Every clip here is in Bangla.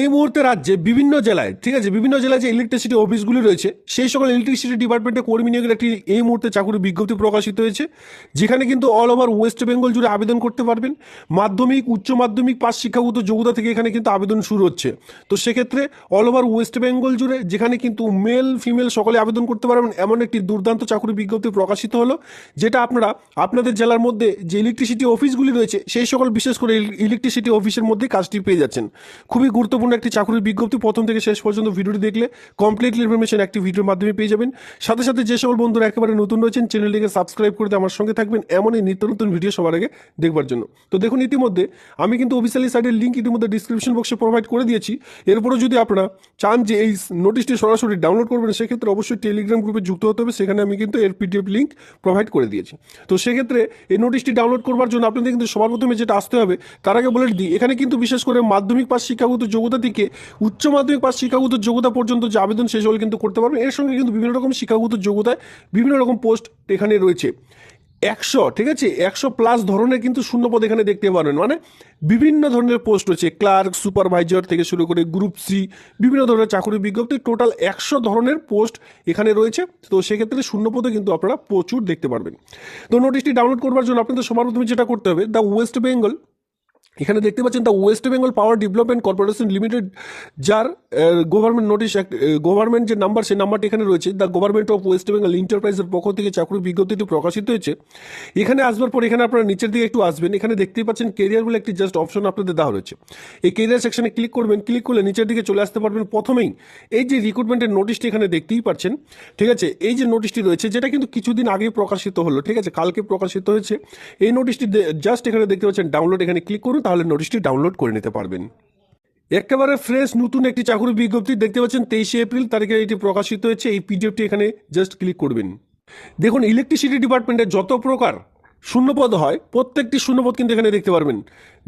এই মুহূর্তে রাজ্যে বিভিন্ন জেলায়, ঠিক আছে, বিভিন্ন জেলায় যে ইলেকট্রিসিটি অফিসগুলি রয়েছে, সেই সকল ইলেকট্রিসিটি ডিপার্টমেন্টে কর্মী নিয়োগের একটি এই মুহূর্তে চাকরির বিজ্ঞপ্তি প্রকাশিত হয়েছে, যেখানে কিন্তু অল ওভার ওয়েস্ট বেঙ্গল জুড়ে আবেদন করতে পারবেন। মাধ্যমিক, উচ্চ মাধ্যমিক পাস শিক্ষাগত যোগ্যতা থেকে এখানে কিন্তু আবেদন শুরু হচ্ছে। তো সেক্ষেত্রে অল ওভার ওয়েস্ট বেঙ্গল জুড়ে যেখানে কিন্তু মেল ফিমেল সকলে আবেদন করতে পারবেন, এমন একটি দুর্দান্ত চাকরি বিজ্ঞপ্তি প্রকাশিত হলো, যেটা আপনারা, আপনাদের জেলার মধ্যে যে ইলেকট্রিসিটি অফিসগুলি রয়েছে, সেই সকল বিশেষ করে ইলেকট্রিসিটি অফিসের মধ্যে কাজটি পেয়ে যাচ্ছেন। খুবই গুরুত্বপূর্ণ একটি চাকরির বিজ্ঞপ্তি। প্রথম থেকে শেষ পর্যন্ত ভিডিওটি দেখলে কমপ্লিটলি ইনফরমেশন একটি ভিডিওর মাধ্যমে পেয়ে যাবেন। সাথে সাথে যে সকল বন্ধুরা একেবারে নতুন রয়েছেন চ্যানেলটিকে সাবস্ক্রাইব করে দিয়ে আমার সঙ্গে থাকবেন। এমনই নিত্য নতুন ভিডিও সবার আগে দেখবার জন্য। তো দেখুন, ইতিমধ্যে আমি কিন্তু অফিসিয়ালি সাইডের লিঙ্ক ইতিমধ্যে ডিসক্রিপশন বক্সে প্রোভাইড করে দিয়েছি। এরপরও যদি আপনারা চান যে এই নোটিশটি সরাসরি ডাউনলোড করবেন, সেক্ষেত্রে অবশ্যই টেলিগ্রাম গ্রুপে যুক্ত হতে হবে। সেখানে আমি কিন্তু এর পিডিএফ লিঙ্ক প্রোভাইড করে দিয়েছি। তো সেক্ষেত্রে এই নোটিশটি ডাউনলোড করবার জন্য আপনাদের কিন্তু সবার প্রথমে যেটা আসতে হবে, তার আগে বলে দিই, এখানে কিন্তু বিশেষ করে মাধ্যমিক পাশ শিক্ষাগত যোগ্যতা থেকে উচ্চ মাধ্যমিক পাস শিক্ষাগত যোগ্যতা পর্যন্ত যে আবেদন সেই সকল কিন্তু করতে পারবেন। এর সঙ্গে কিন্তু বিভিন্ন রকম শিক্ষাগত যোগ্যতায় বিভিন্ন রকম পোস্ট এখানে রয়েছে। একশো, ঠিক আছে? একশো প্লাস ধরনের কিন্তু শূন্যপদ এখানে দেখতে পারবেন। মানে বিভিন্ন ধরনের পোস্ট রয়েছে। ক্লার্ক, সুপারভাইজার থেকে শুরু করে গ্রুপ সি, বিভিন্ন ধরনের চাকরির বিজ্ঞপ্তি, টোটাল একশো ধরনের পোস্ট এখানে রয়েছে। তো সেক্ষেত্রে শূন্যপদে কিন্তু আপনারা প্রচুর দেখতে পারবেন। তো নোটিশটি ডাউনলোড করবার জন্য আপনাদের সবার প্রথমে যেটা করতে হবে, দ্য ওয়েস্ট বেঙ্গল এখানে দেখতে পাচ্ছেন the West Bengal power development corporation limited, যার গভর্নমেন্ট নোটিশ গভর্নমেন্ট যে নাম্বার সেই নাম্বারটি এখানে রয়েছে। The government of West Bengal এন্টারপ্রাইজের পক্ষ থেকে চাকরির বিজ্ঞপ্তিটি প্রকাশিত হয়েছে। এখানে আসবার পর এখানে আপনারা নিচের দিকে একটু আসবেন। এখানে দেখতেই পাচ্ছেন কেরিয়ার বলে একটি জাস্ট অপশন আপনাদের দেওয়া রয়েছে। এই কেরিয়ার সেকশনে ক্লিক করবেন। ক্লিক করলে নিচের দিকে চলে আসতে পারবেন। প্রথমেই এই যে রিক্রুটমেন্টের নোটিশটি এখানে দেখতেই পাচ্ছেন, ঠিক আছে? এই যে নোটিশটি রয়েছে, যেটা কিন্তু কিছুদিন আগে প্রকাশিত হলো, ঠিক আছে? কালকে প্রকাশিত হয়েছে। এই নোটিশটি জাস্ট এখানে দেখতে পাচ্ছেন। ডাউনলোড এখানে ক্লিক করুন। তাহলে নোটিশটি ডাউনলোড করে নিতে পারবেন। একেবারে ফ্রেশ নতুন একটি চাকরি বিজ্ঞপ্তি দেখতে পাচ্ছেন তেইশে এপ্রিল তারিখে এটি প্রকাশিত হয়েছে। এই পিডিএফটি এখানে জাস্ট ক্লিক করবেন। দেখুন ইলেকট্রিসিটি ডিপার্টমেন্টে যত প্রকার শূন্যপদ হয়, প্রত্যেকটি শূন্যপদ কিন্তু এখানে দেখতে পারবেন।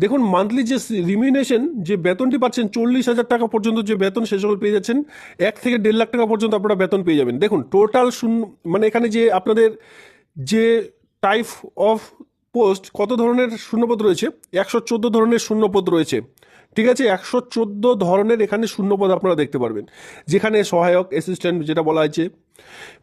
দেখুন মান্থলি যে রিমিনেশন যে বেতনটি পাচ্ছেন চল্লিশ হাজার টাকা পর্যন্ত যে বেতন, সে সকল পেয়ে যাচ্ছেন। এক থেকে দেড় লাখ টাকা পর্যন্ত আপনারা বেতন পেয়ে যাবেন। দেখুন টোটাল শূন্য মানে এখানে যে আপনাদের যে টাইপ অফ পোস্ট কত ধরনের শূন্যপদ রয়েছে? একশো চোদ্দ ধরনের শূন্যপদ রয়েছে। ঠিক আছে, একশো চোদ্দ ধরনের এখানে শূন্যপদ আপনারা দেখতে পারবেন। যেখানে সহায়ক অ্যাসিস্ট্যান্ট যেটা বলা হয়েছে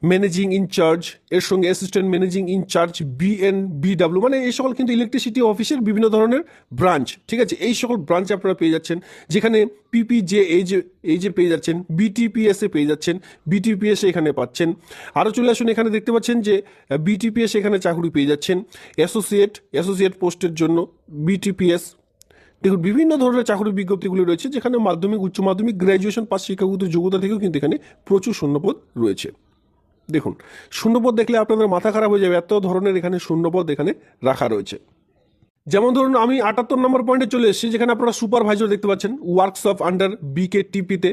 ম্যানেজিং ইনচার্জ এর সঙ্গে assistant managing incharge BN BW মানে এই সকল কিন্তু ইলেকট্রিসিটি অফিসের বিভিন্ন ধরনের ব্রাঞ্চ ঠিক আছে? এই সকল ব্রাঞ্চ আপনারা পেয়ে যাচ্ছেন। যেখানে পিপিজে এই যে এই যে পেয়ে যাচ্ছেন বিটিপিএস পেয়ে যাচ্ছেন বিটিপিএস এখানে পাচ্ছেন। আরও চলে আসুন, এখানে দেখতে পাচ্ছেন যে বিটিপিএস এখানে চাকরি পেয়ে যাচ্ছেন। অ্যাসোসিয়েট অ্যাসোসিয়েট পোস্টের জন্য বিটিপিএস দেখুন, বিভিন্ন ধরনের চাকরির বিজ্ঞপ্তিগুলি রয়েছে, যেখানে মাধ্যমিক, উচ্চ মাধ্যমিক গ্র্যাজুয়েশন পাস শিক্ষাগত যোগ্যতা থেকেও কিন্তু এখানে প্রচুর শূন্যপদ রয়েছে। দেখুন, শূন্যপদ দেখলে আপনাদের মাথা খারাপ হয়ে যাবে, এত ধরনের এখানে শূন্যপদ এখানে রাখা রয়েছে। যেমন ধরুন, আমি আটাত্তর নম্বর পয়েন্টে চলে এসেছি, যেখানে আপনারা সুপারভাইজার দেখতে পাচ্ছেন ওয়ার্কশপ আন্ডার বিকে টিপিতে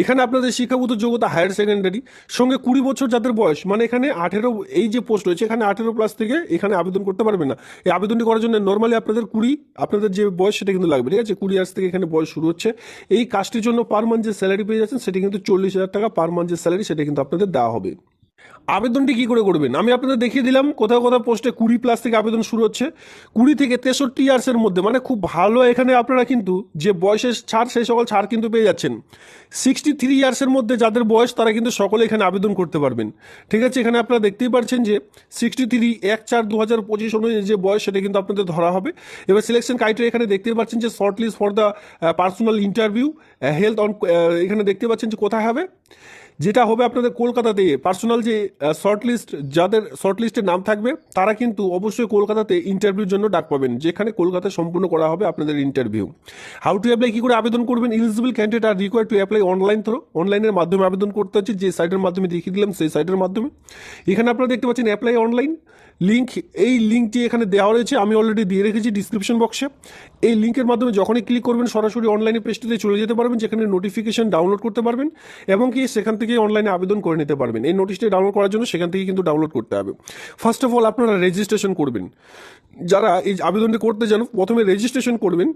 এখানে আপনাদের শিক্ষাগত যোগ্যতা হায়ার সেকেন্ডারি সঙ্গে কুড়ি বছর যাদের বয়স মানে এখানে আঠেরো, এই যে পোস্ট রয়েছে, এখানে আঠেরো প্লাস থেকে এখানে আবেদন করতে পারবে না। এই আবেদনটি করার জন্য নর্মালি আপনাদের কুড়ি, আপনাদের যে বয়স সেটা কিন্তু লাগবে, ঠিক আছে? কুড়ি আজ থেকে এখানে বয়স শুরু হচ্ছে। এই কাজটির জন্য পার মান্থ যে স্যালারি পেয়ে যাচ্ছেন, সেটি কিন্তু চল্লিশ হাজার টাকা পার মান্থ যে স্যালারি সেটা কিন্তু আপনাদের দেওয়া হবে। আবেদনটি কি করে করবেন? আমি আপনাদের দেখিয়ে দিলাম, কোথাও কোথাও পোস্টে কুড়ি প্লাস থেকে আবেদন শুরু হচ্ছে। কুড়ি থেকে তেষট্টি ইয়ার্সের মধ্যে মানে খুব ভালো এখানে আপনারা কিন্তু যে বয়সের ছাড়, সেই সকল ছাড় কিন্তু পেয়ে যাচ্ছেন। সিক্সটি থ্রি ইয়ার্সের মধ্যে যাদের বয়স, তারা কিন্তু সকলে এখানে আবেদন করতে পারবেন। ঠিক আছে, এখানে আপনারা দেখতেই পাচ্ছেন যে সিক্সটি থ্রি এক চার দু হাজার পঁচিশ অনুযায়ী যে বয়স, সেটা কিন্তু আপনাদের ধরা হবে। এবার সিলেকশন ক্রাইটেরিয়া এখানে দেখতেই পাচ্ছেন যে short list for the personal interview held on এখানে দেখতে পাচ্ছেন যে কোথায় হবে? যেটা হবে আপনাদের কলকাতাতে পার্সোনাল যে শর্ট লিস্ট যাদের শর্ট লিস্টের নাম থাকবে, তারা কিন্তু অবশ্যই কলকাতাতে ইন্টারভিউর জন্য ডাক পাবেন, যেখানে কলকাতায় সম্পূর্ণ করা হবে আপনাদের ইন্টারভিউ হাউ টু অ্যাপ্লাই কী করে আবেদন করবেন eligible candidate R require to apply online through অনলাইনের মাধ্যমে আবেদন করতে হচ্ছে, যে সাইটের মাধ্যমে দেখিয়ে দিলাম, সেই সাইটের মাধ্যমে। এখানে আপনারা দেখতে পাচ্ছেন অ্যাপ্লাই অনলাইন লিঙ্ক এই লিঙ্কটি এখানে দেওয়া রয়েছে, আমি অলরেডি দিয়ে রেখেছি ডিসক্রিপশন বক্সে এই লিঙ্কের মাধ্যমে যখনই ক্লিক করবেন, সরাসরি অনলাইনে পেজটিতে চলে যেতে পারবেন, যেখানে নোটিফিকেশন ডাউনলোড করতে পারবেন এবং কি সেখান থেকে অনলাইনে আবেদন করে নিতে পারবেন। এই নোটিশটি ডাউনলোড করার জন্য সেখান থেকে কিন্তু ডাউনলোড করতে হবে। ফার্স্ট অফ অল আপনারা রেজিস্ট্রেশন করবেন। যারা এই আবেদনটি করতে চান, প্রথমে রেজিস্ট্রেশন করবেন।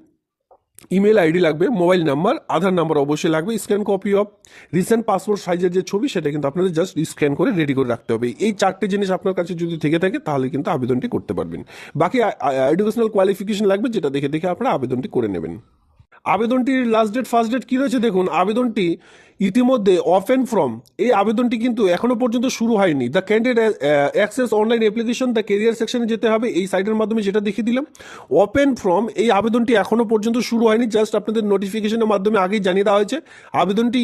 ইমেল আইডি লাগবে মোবাইল নাম্বার আধার নাম্বার অবশ্যই লাগবে scan copy of recent passport সাইজের যে ছবি, সেটা কিন্তু আপনাদের জাস্ট স্ক্যান করে রেডি করে রাখতে হবে। এই চারটে জিনিস আপনার কাছে যদি থেকে থাকে, তাহলে কিন্তু আবেদনটি করতে পারবেন। বাকি এডুকেশনাল কোয়ালিফিকেশন লাগবে, যেটা দেখে দেখে আপনারা আবেদনটি করে নেবেন। আবেদনটির লাস্ট ডেট ফার্স্ট ডেট কী রয়েছে দেখুন, আবেদনটি ইতিমধ্যে অফ অ্যান্ড ফ্রম এই আবেদনটি কিন্তু এখনও পর্যন্ত শুরু হয়নি। The candidate access online application the career সেকশনে যেতে হবে, এই সাইটের মাধ্যমে যেটা দেখিয়ে দিলাম। ওপেন ফ্রম এই আবেদনটি এখনও পর্যন্ত শুরু হয়নি জাস্ট আপনাদের নোটিফিকেশনের মাধ্যমে আগেই জানিয়ে দেওয়া হয়েছে। আবেদনটি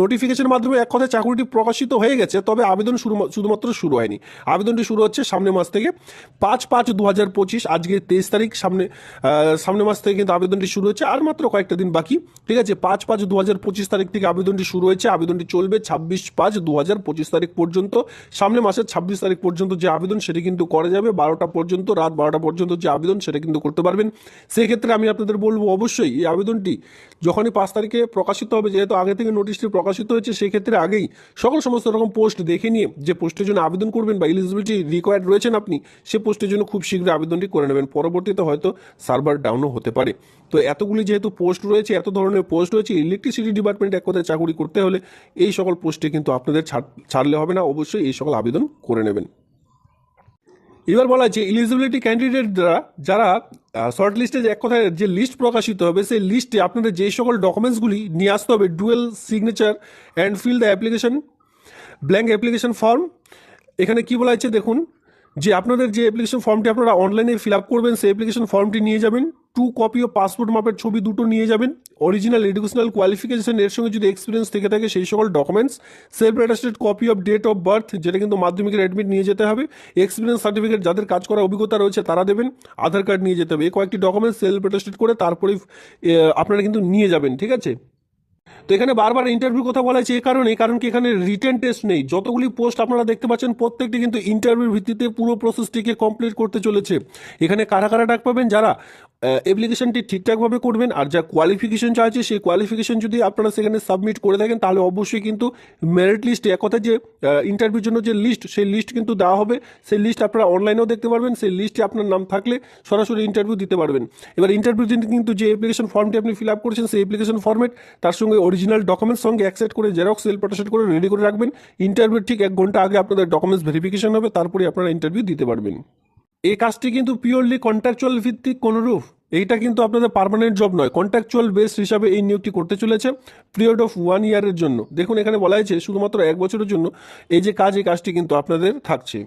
নোটিফিকেশনের মাধ্যমে এক কথায় চাকরিটি প্রকাশিত হয়ে গেছে, তবে আবেদন শুরু শুধুমাত্র শুরু হয়নি। আবেদনটি শুরু হচ্ছে সামনের মাস থেকে। পাঁচ পাঁচ দু হাজার পঁচিশ, আজকে তেইশ তারিখ, সামনে সামনের মাস থেকে কিন্তু আবেদনটি শুরু হচ্ছে। আর মাত্র কয়েকটা দিন বাকি। ঠিক আছে, পাঁচ পাঁচ দু হাজার পঁচিশ তারিখ থেকে আবেদনটি শুরু হয়েছে। আবেদনটি চলবে ছাব্বিশ পাঁচ দু হাজার পঁচিশ তারিখ পর্যন্ত। সামনে মাসের ছাব্বিশ তারিখ পর্যন্ত যে আবেদন, সেটি কিন্তু করা যাবে। বারোটা পর্যন্ত, রাত বারোটা পর্যন্ত যে আবেদন, সেটা কিন্তু করতে পারবেন। সেক্ষেত্রে আমি আপনাদের বলব, অবশ্যই এই আবেদনটি যখনই পাঁচ তারিখে প্রকাশিত হবে, যেহেতু আগে থেকে নোটিশটি প্রকাশিত হয়েছে, সেক্ষেত্রে আগেই সকল সমস্ত রকম পোস্ট দেখে নিয়ে যে পোস্টের জন্য আবেদন করবেন বা ইলিজিবিলিটি রিকোয়ার্ড রয়েছেন আপনি, সে পোস্টের জন্য খুব শীঘ্রই আবেদনটি করে নেবেন। পরবর্তীতে হয়তো সার্ভার ডাউনও হতে পারে। তো এতগুলি যেহেতু পোস্ট রয়েছে, এত ধরনের পোস্ট রয়েছে ইলেকট্রিসিটি ডিপার্টমেন্ট এক কথায় চাকরি করতে হলে এই সকল পোস্টে কিন্তু আপনাদের ছাড়, ছাড়লে হবে না। অবশ্যই এই সকল আবেদন করে নেবেন। এবার বলা হয়েছে এলিজিবিলিটি ক্যান্ডিডেট দ্বারা যারা শর্ট লিস্টে এক কথায় যে লিস্ট প্রকাশিত হবে, সেই লিস্টে আপনাদের যে সকল ডকুমেন্টসগুলি নিয়ে আসতে হবে dual signature and fill the application blank application form এখানে কি বলা হয়েছে দেখুন, যে আপনাদের যে অ্যাপ্লিকেশন ফর্মটি আপনারা অনলাইনে ফিল আপ করবেন, সেই অ্যাপ্লিকেশন ফর্মটি নিয়ে যাবেন। টু কপি ও পাসপোর্ট মাপের ছবি দুটো নিয়ে যাবেন। অরিজিনাল এডুকেশনাল কোয়ালিফিকেশন এর সঙ্গে যদি এক্সপিরিয়েন্স থেকে থাকে সেই সকল documents self attested copy of date of birth যেটা কিন্তু মাধ্যমিকের অ্যাডমিট নিয়ে যেতে হবে। এক্সপিরিয়েন্স সার্টিফিকেট যাদের কাজ করার অভিজ্ঞতা রয়েছে তারা দেবেন, আধার কার্ড নিয়ে যেতে হবে। এই কয়েকটি ডকুমেন্টস সেলফ অ্যাটাস্টেড করে তারপরে আপনারা কিন্তু নিয়ে যাবেন, ঠিক আছে? তো এখানে বারবার ইন্টারভিউ কথা বলা হয়েছে এই কারণে, কারণ কি এখানে রিটেন টেস্ট নেই। যতগুলি পোস্ট আপনারা দেখতে পাচ্ছেন, প্রত্যেকটি কিন্তু ইন্টারভিউর ভিত্তিতে পুরো প্রসেসটিকে কমপ্লিট করতে চলেছে। এখানে কারা কারা ডাক পাবেন? যারা অ্যাপ্লিকেশনটি ঠিকঠাকভাবে করবেন আর যা কোয়ালিফিকেশন চাইছে, সেই কোয়ালিফিকেশন যদি আপনারা সেখানে সাবমিট করে থাকেন, তাহলে অবশ্যই কিন্তু মেরিট লিস্টে এক কথা যে ইন্টারভিউর জন্য যে লিস্ট সেই লিস্ট কিন্তু দেওয়া হবে। সেই লিস্ট আপনারা অনলাইনেও দেখতে পারবেন, সেই লিস্টে আপনার নাম থাকলে সরাসরি ইন্টারভিউ দিতে পারবেন। এবার ইন্টারভিউ দিন কিন্তু যে অ্যাপ্লিকেশন ফর্মটি আপনি ফিল আপ করেছেন, সেই অ্যাপ্লিকেশন ফর্মেট তার সঙ্গে অরিজিনাল ডকুমেন্টস সঙ্গে অ্যাকসেপ্ট করে জেরক্স সেল প্রটেস্ট করে রেডি করে রাখবেন। ইন্টারভিউ ঠিক এক ঘণ্টা আগে আপনাদের ডকুমেন্টস ভেরিফিকেশন হবে, তারপরে আপনারা ইন্টারভিউ দিতে পারবেন। এই কাজটি কিন্তু পিওরলি কন্ট্রাকচুয়াল ভিত্তিক কোনোরূপ। এইটা কিন্তু আপনাদের পারমানেন্ট জব নয় কন্ট্রাকচুয়াল বেস হিসাবে এই নিয়োগটি করতে চলেছে পিরিয়ড অফ ওয়ান ইয়ারের জন্য। দেখুন, এখানে বলা হয়েছে, শুধুমাত্র এক বছরের জন্য এই যে কাজ, এই কাজটি কিন্তু আপনাদের থাকছে।